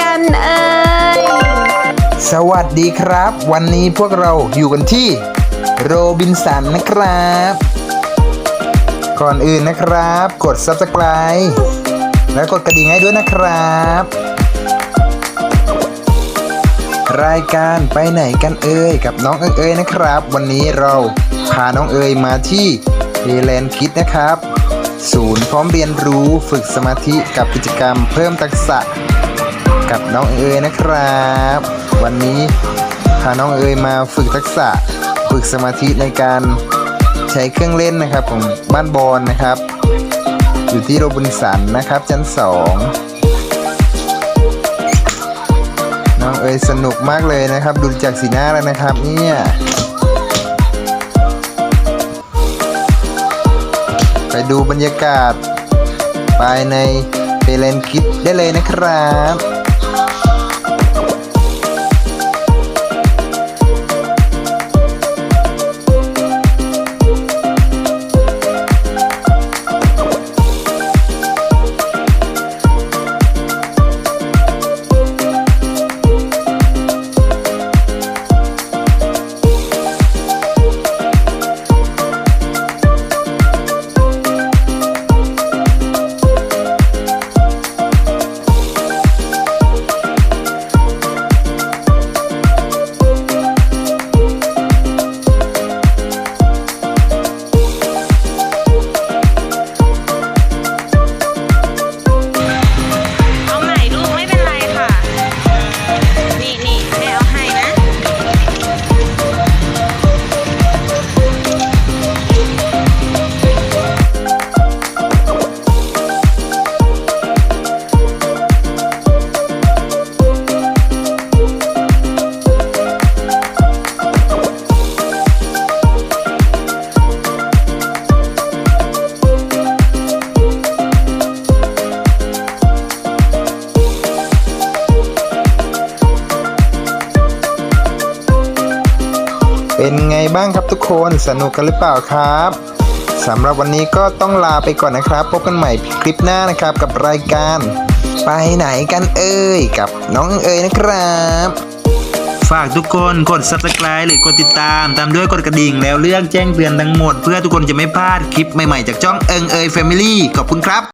กันเอ่ยสวัสดีครับ วันนี้พวกเราอยู่กันที่โรบินสันนะครับ ก่อนอื่นนะครับ กด subscribe และกดกระดิ่งให้ด้วยนะครับ รายการไปไหนกันเอ่ยกับน้องเอิงเอ่ยนะครับ วันนี้เราพาน้องเอ่ยมาที่เ a แลนคิดนะครับ ศูนย์พร้อมเรียนรู้ฝึกสมาธิกับกิจกรรมเพิ่มทักษะ กับน้องเอ๋ยนะครับ วันนี้พาน้องเอ๋ยมาฝึกทักษะฝึกสมาธิในการใช้เครื่องเล่นนะครับของบ้านบอลนะครับ อยู่ที่โรบินสันนะครับชั้นสองน้องเอ๋ยสนุกมากเลยนะครับ ดูจากสีหน้าแล้วนะครับเนี่ยไปดูบรรยากาศภายใน เปเลนคิดได้เลยนะครับ เป็นไงบ้างครับทุกคนสนุกกันหรือเปล่าครับสำหรับวันนี้ก็ต้องลาไปก่อนนะครับ พบกันใหม่คลิปหน้านะครับกับรายการ ไปไหนกันเอ่ยกับน้องเอ่ยนะครับ ฝากทุกคนกด subscribe หรือกดติดตาม ตามด้วยกดกระดิ่งแล้วเรื่องแจ้งเตือนทั้งหมด เพื่อทุกคนจะไม่พลาดคลิปใหม่ๆจากจ้องเอิงเอ่ย Family ขอบคุณครับ